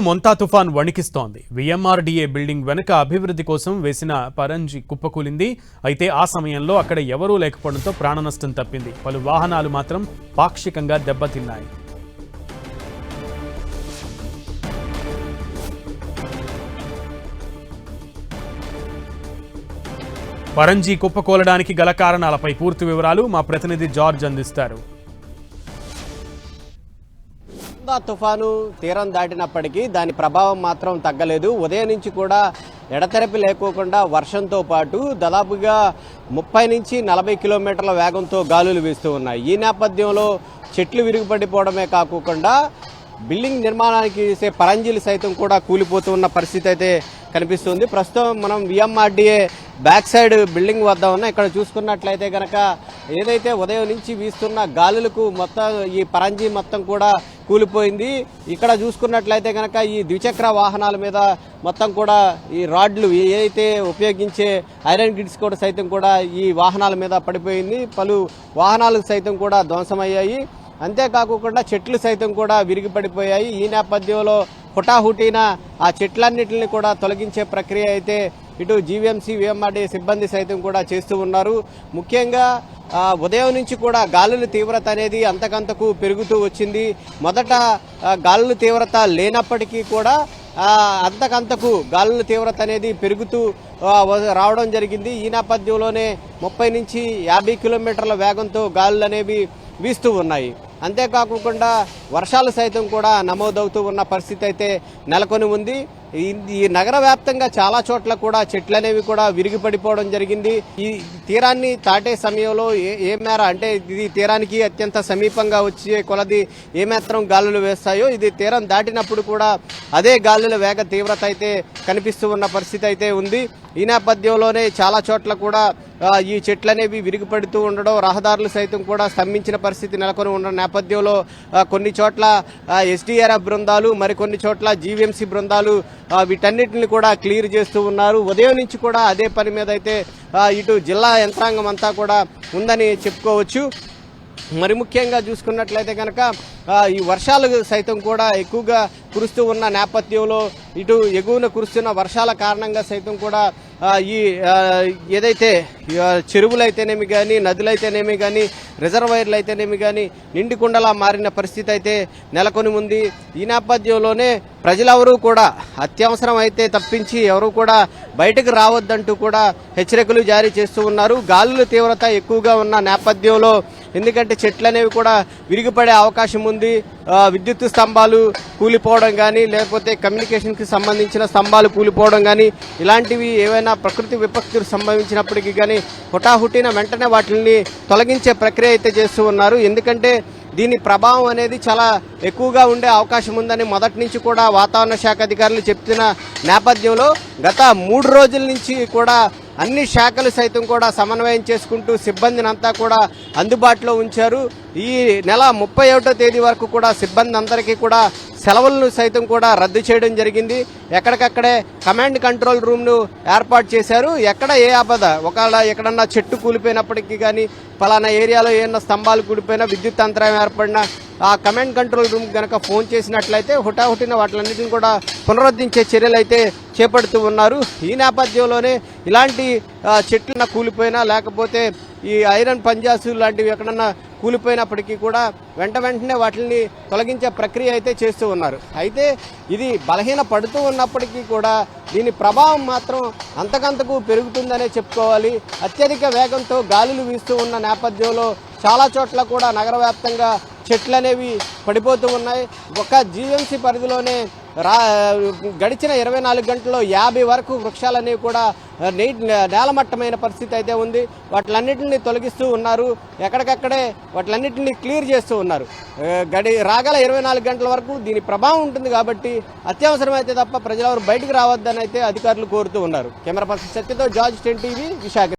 ఏపీను మొంతా తుఫాన్ వణికిస్తోంది. VMRDA building వెనుక అభివృద్ధి కోసం వేసిన పరంజి కుప్పకూలింది. అయితే ఆ సమయంలో అక్కడ ఎవరూ లేకపోవడంతో ప్రాణ నష్టం తప్పింది. పలు వాహనాలు మాత్రం పాక్షికంగా దెబ్బతిన్నాయి. పరంజీ కుప్పకూలడానికి గల కారణాలపై పూర్తి వివరాలు మా ప్రతినిధి జార్జ్ అందిస్తారు. వరద తుఫాను తీరం దాటినప్పటికీ దాని ప్రభావం మాత్రం తగ్గలేదు. ఉదయం నుంచి కూడా ఎడతెరపి లేకోకుండా వర్షంతో పాటు దాదాపుగా ముప్పై నుంచి నలభై కిలోమీటర్ల వేగంతో గాలులు వీస్తూ ఉన్నాయి. ఈ నేపథ్యంలో చెట్లు విరిగిపడిపోవడమే కాకుండా బిల్డింగ్ నిర్మాణానికి చేసే పరంజీలు సైతం కూడా కూలిపోతూ ఉన్న పరిస్థితి అయితే కనిపిస్తుంది. ప్రస్తుతం మనం విఎంఆర్డీఏ బ్యాక్ సైడ్ బిల్డింగ్ వద్ద ఉన్న ఇక్కడ చూసుకున్నట్లయితే గనక ఏదైతే ఉదయం నుంచి వీస్తున్న గాలులకు మొత్తం ఈ పరంజీ మొత్తం కూడా కూలిపోయింది. ఇక్కడ చూసుకున్నట్లయితే కనుక ఈ ద్విచక్ర వాహనాల మీద మొత్తం కూడా ఈ రాడ్లు ఏదైతే ఉపయోగించే ఐరన్ గిడ్స్ కూడా సైతం కూడా ఈ వాహనాల మీద పడిపోయింది. పలు వాహనాలు సైతం కూడా ధ్వంసమయ్యాయి. అంతేకాకుండా చెట్లు సైతం కూడా విరిగి పడిపోయాయి ఈ నేపథ్యంలో హుటాహుటీన ఆ చెట్లన్నింటిని కూడా తొలగించే ప్రక్రియ అయితే ఇటు జీవీఎంసీ విఎంఆర్డీ సిబ్బంది సైతం కూడా చేస్తూ ఉన్నారు. ముఖ్యంగా ఉదయం నుంచి కూడా గాలుల తీవ్రత అనేది అంతకంతకు పెరుగుతూ వచ్చింది. మొదట గాలుల తీవ్రత లేనప్పటికీ కూడా అంతకంతకు గాలుల తీవ్రత అనేది పెరుగుతూ రావడం జరిగింది. ఈ నేపథ్యంలోనే ముప్పై నుంచి యాభై కిలోమీటర్ల వేగంతో గాలులు అనేవి వీస్తూ ఉన్నాయి. అంతేకాకుండా వర్షాలు సైతం కూడా నమోదవుతూ ఉన్న పరిస్థితి అయితే నెలకొని ఉంది. ఈ- నగర వ్యాప్తంగా చాలా చోట్ల కూడా చెట్లు అనేవి కూడా విరిగిపడిపోవడం జరిగింది. ఈ తీరాన్ని దాటే సమయంలో ఏ మేర అంటే ఇది తీరానికి అత్యంత సమీపంగా వచ్చే కొలది ఏ మాత్రం గాలులు వేస్తాయో ఇది తీరం దాటినప్పుడు కూడా అదే గాలుల వేగ తీవ్రత అయితే కనిపిస్తూ ఉన్న పరిస్థితి అయితే ఉంది. ఈ నేపథ్యంలోనే చాలా చోట్ల కూడా ఈ చెట్లు అనేవి విరిగిపడుతూ ఉండడం రహదారులు సైతం కూడా స్తంభించిన పరిస్థితి నెలకొని ఉన్న నేపథ్యంలో కొన్ని చోట్ల ఎస్డీఆర్ఎఫ్ బృందాలు మరికొన్ని చోట్ల జీవీఎంసీ బృందాలు వీటన్నిటిని కూడా క్లియర్ చేస్తూ ఉన్నారు. ఉదయం నుంచి కూడా అదే పని మీద అయితే ఇటు జిల్లా యంత్రాంగం అంతా కూడా ఉందని చెప్పుకోవచ్చు. మరి ముఖ్యంగా చూసుకున్నట్లయితే కనుక ఈ వర్షాలు సైతం కూడా ఎక్కువగా కురుస్తూ ఉన్న నేపథ్యంలో ఇటు ఎగువన కురుస్తున్న వర్షాల కారణంగా సైతం కూడా ఈ ఏదైతే చెరువులు చెరువులైతేనేమి కానీ నదులైతేనేమి కానీ రిజర్వాయర్లు అయితేనేమి కానీ నిండి కుండలా మారిన పరిస్థితి అయితే నెలకొని ఉంది ఈ నేపథ్యంలోనే ప్రజలెవరూ కూడా అత్యవసరం అయితే తప్పించి ఎవరు కూడా బయటకు రావద్దంటూ కూడా హెచ్చరికలు జారీ చేస్తూ ఉన్నారు. గాలుల తీవ్రత ఎక్కువగా ఉన్న నేపథ్యంలో ఎందుకంటే చెట్లు అనేవి కూడా విరిగిపడే అవకాశం ఉంది. విద్యుత్ స్తంభాలు కూలిపోవడం కానీ లేకపోతే కమ్యూనికేషన్కి సంబంధించిన స్తంభాలు కూలిపోవడం కానీ ఇలాంటివి ఏవైనా ప్రకృతి విపత్తులు సంభవించినప్పటికీ కానీ హుటాహుటిన వెంటనే వాటిని తొలగించే ప్రక్రియ అయితే చేస్తూ ఉన్నారు. ఎందుకంటే దీని ప్రభావం అనేది చాలా ఎక్కువగా ఉండే అవకాశం ఉందని మొదటి నుంచి కూడా వాతావరణ శాఖ అధికారులు చెప్తున్న నేపథ్యంలో గత మూడు రోజుల నుంచి కూడా అన్ని శాఖలు సైతం కూడా సమన్వయం చేసుకుంటూ సిబ్బందిని అంతా కూడా అందుబాటులో ఉంచారు. ఈ నెల ముప్పై ఒకటో తేదీ వరకు కూడా సిబ్బంది అందరికీ కూడా సెలవులను సైతం కూడా రద్దు చేయడం జరిగింది. ఎక్కడికక్కడే కమాండ్ కంట్రోల్ రూమ్ను ఏర్పాటు చేశారు. ఎక్కడ ఏ ఆపద? ఒకవేళ ఎక్కడన్నా చెట్టు కూలిపోయినప్పటికీ కానీ పలానా ఏరియాలో ఏమన్నా స్తంభాలు కూలిపోయినా విద్యుత్ అంతరాయం ఏర్పడినా ఆ కమాండ్ కంట్రోల్ రూమ్ కనుక ఫోన్ చేసినట్లయితే హుటాహుటిన వాటిలన్నింటిని కూడా పునరుద్ధరించే చర్యలు అయితే చేపడుతూ ఉన్నారు. ఈ నేపథ్యంలోనే ఇలాంటి ఆ, చెట్లన కూలిపోయినా లేకపోతే ఈ ఐరన్ పంజాసు లాంటివి ఎక్కడన్నా కూలిపోయినప్పటికీ కూడా వెంట వెంటనే వాటిని తొలగించే ప్రక్రియ అయితే చేస్తూ ఉన్నారు. అయితే ఇది బలహీన పడుతూ ఉన్నప్పటికీ కూడా దీని ప్రభావం మాత్రం అంతకంతకు పెరుగుతుందనే చెప్పుకోవాలి. అత్యధిక వేగంతో గాలులు వీస్తూ ఉన్న నేపథ్యంలో చాలా చోట్ల కూడా నగర వ్యాప్తంగా చెట్లు అనేవి పడిపోతూ ఉన్నాయి. ఒక జీఎంసీ పరిధిలోనే రా గడిచిన ఇరవై నాలుగు గంటల్లో యాభై వరకు వృక్షాలనేవి కూడా నీటి నేలమట్టమైన పరిస్థితి అయితే ఉంది. వాటిలన్నింటినీ తొలగిస్తూ ఉన్నారు. ఎక్కడికక్కడే వాటిలన్నింటినీ క్లియర్ చేస్తూ ఉన్నారు. గడి రాగల ఇరవై నాలుగు గంటల వరకు దీని ప్రభావం ఉంటుంది కాబట్టి అత్యవసరమైతే తప్ప ప్రజలెవరు బయటకు రావద్దని అయితే అధికారులు కోరుతూ ఉన్నారు. కెమెరా పర్సన్ సత్యతో జార్జ్ టెన్ టీవీ విశాఖ.